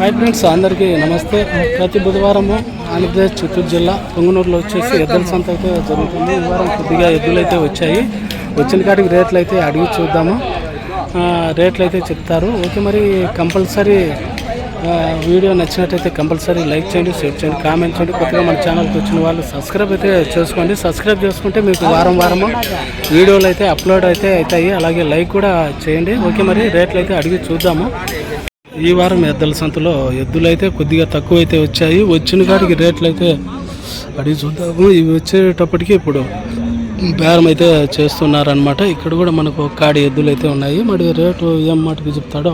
Hi friends అందరికీ నమస్తే. ప్రతి బుధవారము ఆంధ్రప్రదేశ్ చిత్తూరు జిల్లా పొంగునూరులో వచ్చేసి ఎద్దుల సంత అయితే జరుగుతుంది. ఈ వారం కొద్దిగా ఎద్దులు అయితే వచ్చాయి. వచ్చిన కాటికి రేట్లు అయితే అడిగి చూద్దాము. రేట్లు అయితే చెప్తారు. ఓకే మరి కంపల్సరీ వీడియో నచ్చినట్టయితే కంపల్సరీ లైక్ చేయండి షేర్ చేయండి కామెంట్ చేయండి. కొత్తగా మన ఛానల్కి వచ్చిన వాళ్ళు సబ్స్క్రైబ్ అయితే చేసుకోండి. సబ్స్క్రైబ్ చేసుకుంటే మీకు వారం వారము వీడియోలు అయితే అప్లోడ్ అయితే అవుతాయి. అలాగే లైక్ కూడా చేయండి. ఓకే మరి రేట్లు అయితే అడిగి చూద్దాము. ఈ వారం ఎద్దుల సంతలో ఎద్దులైతే కొద్దిగా తక్కువ అయితే వచ్చాయి. వచ్చిన కాడికి రేట్లు అయితే అడిగి చూద్దాము. ఇవి వచ్చేటప్పటికి ఇప్పుడు బేరం అయితే చేస్తున్నారనమాట ఇక్కడ కూడా మనకు కాడి ఎద్దులు అయితే ఉన్నాయి. మరి రేటు ఏం మాటకి చెప్తాడో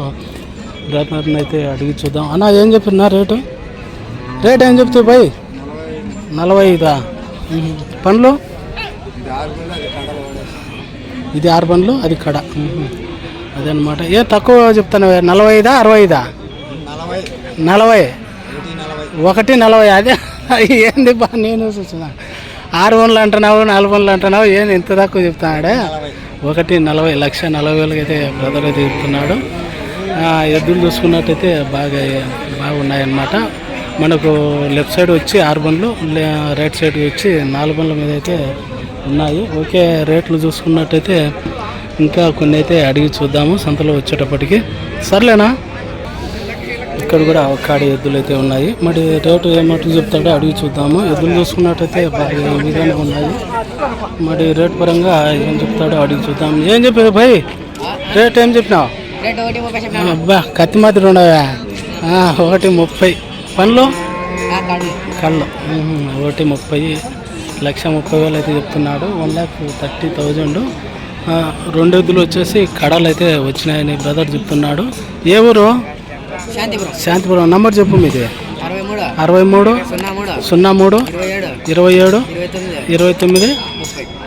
బ్రదర్ని అయితే అడిగి చూద్దాం. అన్న ఏం చెప్పినా రేటు? రేట్ ఏం చెప్తావు బాయ్ నలభై ఐదా? పండ్లు? ఇది ఆరు పండ్లు అది కడ. అదనమాట ఏ తక్కువ చెప్తాను నలభై ఐదా అరవై ఐదా నలభై ఒకటి నలభై అదే. ఏంది బా నేను చూసిన ఆరు వందలు అంటున్నావు నాలుగు వందలు అంటున్నావు ఏంది ఇంత తక్కువ చెప్తున్నాడే? ఒకటి నలభై లక్ష నలభై వేలకి అయితే బ్రదర్ అయితే చెప్తున్నాడు. ఎద్దులు చూసుకున్నట్టయితే బాగా బాగున్నాయన్నమాట. మనకు లెఫ్ట్ సైడ్ వచ్చి ఆరు బండ్లు రైట్ సైడ్ వచ్చి నాలుగు బండ్ల మీద అయితే ఉన్నాయి. ఓకే రేట్లు చూసుకున్నట్టయితే ఇంకా కొన్ని అయితే అడిగి చూద్దాము. సంతలో వచ్చేటప్పటికి. సర్లేనా? ఇక్కడ కూడా కాడి ఎద్దులు అయితే ఉన్నాయి. మరి రేటు ఏమట్టు చెప్తాడో అడిగి చూద్దాము. ఎద్దులు చూసుకున్నట్టయితే బాగా విధంగా ఉన్నాయి. మరి రేట్ పరంగా ఏం చెప్తాడో అడిగి చూద్దాం ఏం చెప్పావు భయ్? రేట్ ఏం చెప్పినావు? అబ్బా కత్తి మాదిరి ఉండవా ఒకటి ముప్పై. పనులు కళ్ళు. ఒకటి ముప్పై. లక్ష ముప్పై వేలు అయితే చెప్తున్నాడు. One lakh thirty thousand. రెండు ఎద్దులు వచ్చేసి కడలు అయితే వచ్చినాయని బ్రదర్ చెప్తున్నాడు. ఏ ఊరు? శాంతిపురం. నంబర్ చెప్పు మీది. అరవై మూడు. సున్నా మూడు. ఇరవై ఏడు. ఇరవై తొమ్మిది.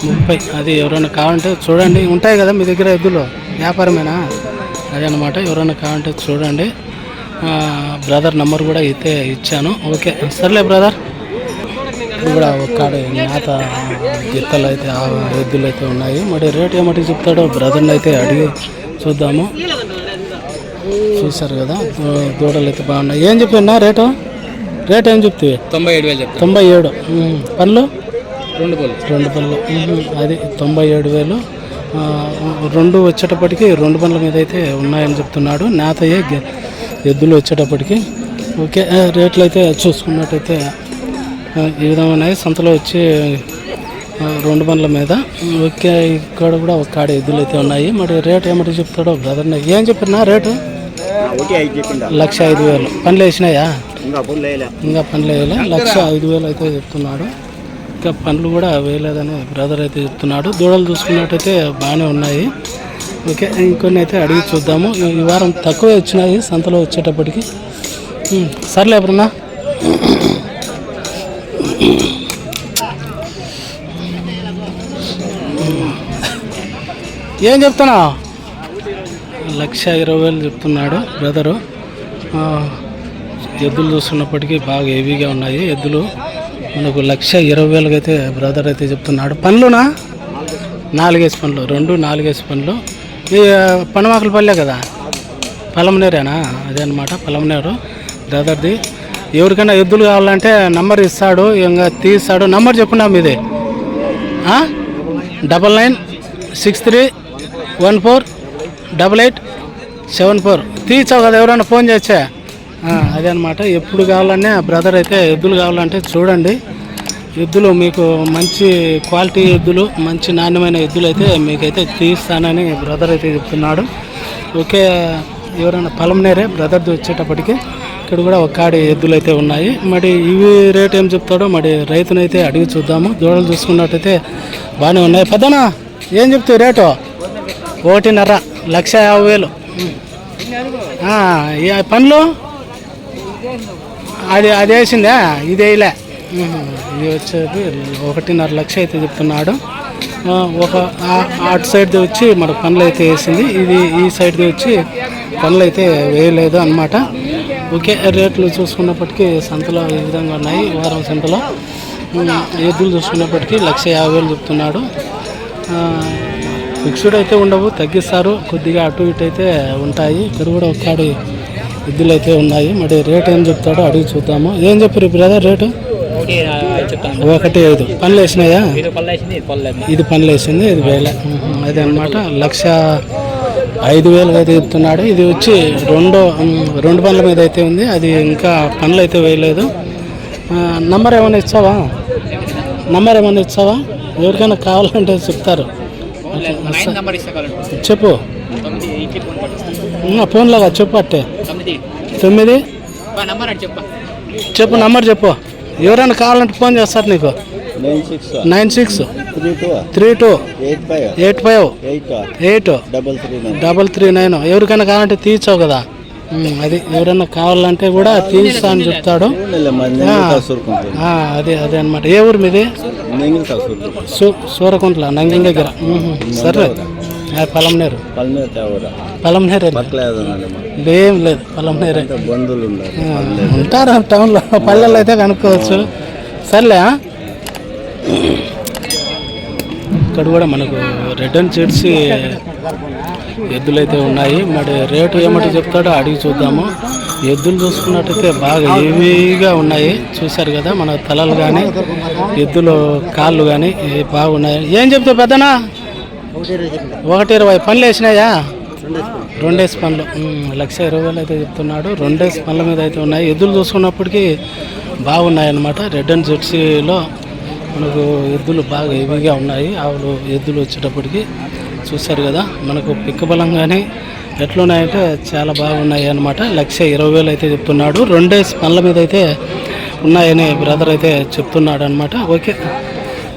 ముప్పై. అది ఎవరైనా కావాలంటే చూడండి. ఉంటాయి కదా మీ దగ్గర ఎద్దులు? వ్యాపారమేనా? అదే అనమాట ఎవరైనా కావాలంటే చూడండి. బ్రదర్ నంబర్ కూడా అయితే ఇచ్చాను. ఓకే. సర్లే బ్రదర్. కూడా ఒక కాడ నేత గిత్తలు అయితే ఎద్దులు అయితే ఉన్నాయి. మరి రేట్ ఏమటి చెప్తాడో బ్రదర్ని అయితే అడిగి చూద్దాము. చూసారు కదా దూడలు అయితే బాగున్నాయి. ఏం చెప్పినా రేటు? రేట్ ఏం చెప్తే? తొంభై ఏడు వేలు తొంభై ఏడు. పళ్ళు? రెండు పళ్ళు. రెండు పళ్ళు. అది తొంభై ఏడు వేలు. రెండు వచ్చేటప్పటికి రెండు పనుల మీద అయితే ఉన్నాయని చెప్తున్నాడు. నేతయ్యే ఎద్దులు వచ్చేటప్పటికి. ఓకే రేట్లు అయితే చూసుకున్నట్టయితే ఈ విధంగా ఉన్నాయి. సంతలో వచ్చి రెండు పనుల మీద ఓకే ఇక్కడ కూడా ఒక కాడ ఎద్దులు అయితే ఉన్నాయి. మరి రేట్ ఏమిటి చెప్తాడో బ్రదర్ ఏం చెప్పినా రేటు? లక్ష ఐదు వేలు. పనులు వేసినాయా? ఇంకా పనులు వేయలే. లక్ష ఐదు వేలు అయితే చెప్తున్నాడు. ఇంకా పనులు కూడా వేయలేదని బ్రదర్ అయితే చెప్తున్నాడు. దూడలు చూసుకున్నట్టయితే బాగానే ఉన్నాయి. ఓకే ఇంకొన్ని అయితే అడిగి చూద్దాము. ఈ వారం తక్కువే వచ్చినాయి సంతలో వచ్చేటప్పటికి. సర్లే ఎప్పుడన్నా ఏం చెప్తున్నా లక్ష ఇరవై వేలు చెప్తున్నాడు బ్రదరు. ఎద్దులు చూస్తున్నప్పటికీ బాగా హెవీగా ఉన్నాయి ఎద్దులు. మనకు లక్ష ఇరవై వేలకు అయితే బ్రదర్ అయితే చెప్తున్నాడు. పనులునా నాలుగేసి పనులు రెండు నాలుగేసి పనులు ఈ పనమాకుల పల్లె కదా? పలమనేరేనా? అదే అనమాట పలమనేరు. బ్రదర్ది. ఎవరికైనా ఎద్దులు కావాలంటే నంబర్ ఇస్తాడు ఇంకా తీస్తాడు. నంబర్ చెప్పున్నా మీదే. Double nine six three one four double eight seven four. తీర్చావు కదా ఎవరైనా ఫోన్ చేసా అదే అనమాట ఎప్పుడు కావాలనే బ్రదర్ అయితే ఎద్దులు కావాలంటే చూడండి. ఎద్దులు మీకు మంచి క్వాలిటీ ఎద్దులు మంచి నాణ్యమైన ఎద్దులు అయితే మీకైతే తీస్తానని బ్రదర్ అయితే చెప్తున్నాడు. ఓకే ఎవరైనా పొలంనేరే బ్రదర్ది వచ్చేటప్పటికి. ఇక్కడ కూడా ఒక కాడి ఎద్దులు అయితే ఉన్నాయి. మరి ఇవి రేట్ ఏం చెప్తాడో మరి రైతునైతే అడిగి చూద్దాము. దూడలు చూసుకున్నట్టయితే బాగానే ఉన్నాయి. పెద్దనా ఏం చెప్తావు రేటు? ఒకటిన్నర లక్ష యాభై వేలు. పనులు ఈ పండ్లు? అది అది వేసిందా? ఇది వేయలే. ఇది వచ్చేది ఒకటిన్నర లక్ష అయితే చెప్తున్నాడు. ఒక అటు సైడ్ది వచ్చి మన పనులు అయితే వేసింది. ఇది ఈ సైడ్ది వచ్చి పనులు అయితే వేయలేదు అనమాట ఓకే రేట్లు చూసుకున్నప్పటికీ సంతలో ఈ విధంగా ఉన్నాయి వారం సంతలో. ఎద్దులు చూసుకున్నప్పటికీ లక్ష యాభై వేలు చెప్తున్నాడు. ఫిక్స్డ్ అయితే ఉండవు తగ్గిస్తారు కొద్దిగా అటు ఇటు అయితే ఉంటాయి. ఇక్కడ కూడా ఒకసారి ఎద్దులు అయితే ఉన్నాయి. మరి రేట్ ఏం చెప్తాడో అడిగి చూద్దాము. ఏం చెప్పారు బ్రదర్ రేటు? ఒకటి ఐదు. పనులు వేసినాయా? ఇది పనులు వేసింది ఇది వేల. అదే అనమాట లక్ష ఐదు వేలు అయితే చెప్తున్నాడు. ఇది వచ్చి రెండో రెండు పనుల మీద అయితే ఉంది. అది ఇంకా పనులు అయితే వేయలేదు. నంబర్ ఏమైనా ఇచ్చావా? నంబర్ ఏమైనా ఇచ్చావా? ఎవరికైనా కావాలంటే చెప్తారు. చెప్పు. ఫోన్లాగా చెప్పు అట్టే. తొమ్మిది. చెప్పు నంబర్ చెప్పు. ఎవరైనా కావాలంటే ఫోన్ చేస్తారు నీకు. Nine six three two eight five eight double three nine double three nine ఎవరికైనా కావాలంటే తీర్చావు కదా. అది ఎవరైనా కావాలంటే కూడా తీస్తా అని చెప్తాడు. అదే అదే అనమాట ఏ ఊరు మీది? సూరకుంట్ల నంగిం దగ్గర. సరే పలంనేరు పలంనేరు ఏం లేదు పలంనేరే ఉంటారు టౌన్లో? పల్లెల్లో అయితే కనుక్కోవచ్చు. సర్లే? ఇక్కడ కూడా మనకు రెడ్ అండ్ జెర్సీ ఎద్దులు అయితే ఉన్నాయి. మరి రేటు ఏమంటే చెప్తాడో అడిగి చూద్దాము. ఎద్దులు చూసుకున్నట్టయితే బాగా హెవీగా ఉన్నాయి. చూశారు కదా మన తలలు కానీ ఎద్దులు కాళ్ళు కానీ బాగున్నాయి. ఏం చెప్తావు పెద్దనా ఒకటి ఇరవై పనులు వేసినాయా? రెండేసి పనులు లక్ష ఇరవై వేలు అయితే చెప్తున్నాడు. రెండేసి పనుల మీద అయితే ఉన్నాయి. ఎద్దులు చూసుకున్నప్పటికీ బాగున్నాయి అన్నమాట రెడ్ అండ్ జెర్సీలో మనకు ఎద్దులు బాగా హెవీగా ఉన్నాయి. ఆవులు ఎద్దులు వచ్చేటప్పటికి చూశారు కదా మనకు పిక్కబలం కానీ ఎట్లున్నాయంటే చాలా బాగున్నాయి అన్నమాట. లక్ష ఇరవై వేలు అయితే చెప్తున్నాడు. రెండేసి పనుల మీద అయితే ఉన్నాయని బ్రదర్ అయితే చెప్తున్నాడు అనమాట ఓకే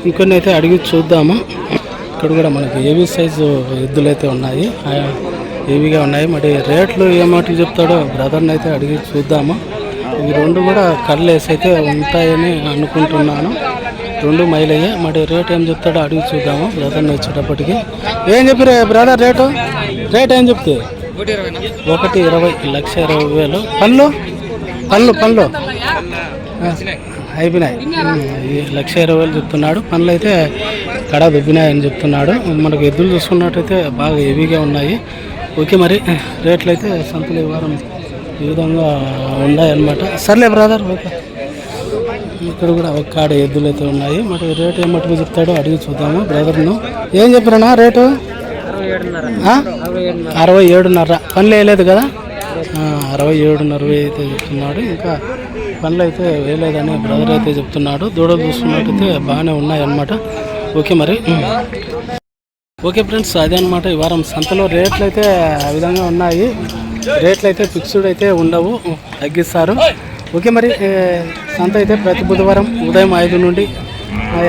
ఇంకొన్ని అయితే అడిగి చూద్దాము. ఇక్కడ కూడా మనకి ఏవీ సైజు ఎద్దులు అయితే ఉన్నాయి. ఏవిగా ఉన్నాయి. మరి రేట్లు ఏమాటి చెప్తాడో బ్రదర్ని అయితే అడిగి చూద్దాము. ఇవి రెండు కూడా కళ్ళేసి అయితే ఉంటాయని అనుకుంటున్నాను. రెండు మైల్ మరి రేట్ ఏం చెప్తాడో అడిగి చూద్దాము. బ్రదర్ని వచ్చేటప్పటికి. ఏం చెప్పారు బ్రదర్ రేటు? రేట్ ఏం చెప్తే? ఒకటి ఇరవై లక్ష ఇరవై వేలు. పళ్ళు? పళ్ళు పళ్ళు. అయిపోయినాయి. లక్ష ఇరవై వేలు చెప్తున్నాడు. పనులు అయితే కడ దుబ్బినాయని చెప్తున్నాడు. మనకు ఎద్దులు చూసుకున్నట్టయితే బాగా హెవీగా ఉన్నాయి. ఓకే మరి రేట్లు అయితే సంతలు ఈ వారం ఈ విధంగా ఉన్నాయన్నమాట. సర్లే బ్రదర్ ఓకే. ఇక్కడ కూడా ఒక కాడ ఎద్దులు అయితే ఉన్నాయి. మరి రేటు ఏమట్టుకు చెప్తాడో అడిగి చూద్దాము. బ్రదర్ను ఏం చెప్పారన్నా రేటు? అరవై ఏడున్నర. పనులు వేయలేదు కదా? అరవై ఏడున్నర అయితే చెప్తున్నాడు. ఇంకా పనులు అయితే వేయలేదని బ్రదర్ అయితే చెప్తున్నాడు. దూడలు చూసుకున్నట్టయితే బాగానే ఉన్నాయన్నమాట. ఓకే మరి. ఓకే ఫ్రెండ్స్ అదే అనమాట ఈ వారం సంతలో రేట్లు అయితే ఆ విధంగా ఉన్నాయి. రేట్లు అయితే ఫిక్స్డ్ అయితే ఉండవు. తగ్గిస్తారు. ఓకే మరి సంత అయితే ప్రతి బుధవారం ఉదయం ఐదు నుండి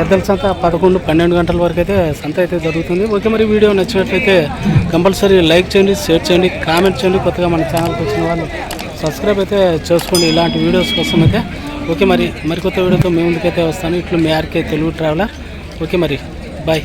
ఎద్దల సంత పదకొండు పన్నెండు గంటల వరకు అయితే సంత అయితే జరుగుతుంది. ఓకే మరి వీడియో నచ్చినట్లయితే కంపల్సరీ లైక్ చేయండి షేర్ చేయండి కామెంట్ చేయండి. కొత్తగా మన ఛానల్కి వచ్చిన వాళ్ళు సబ్స్క్రైబ్ అయితే చేసుకోండి ఇలాంటి వీడియోస్ కోసం అయితే. ఓకే మరి మరికొత్త వీడియోతో మీ ముందుకైతే వస్తాను. ఇట్లు మీ ఆర్కే తెలుగు ట్రావెలర్. ఓకే మరి బాయ్.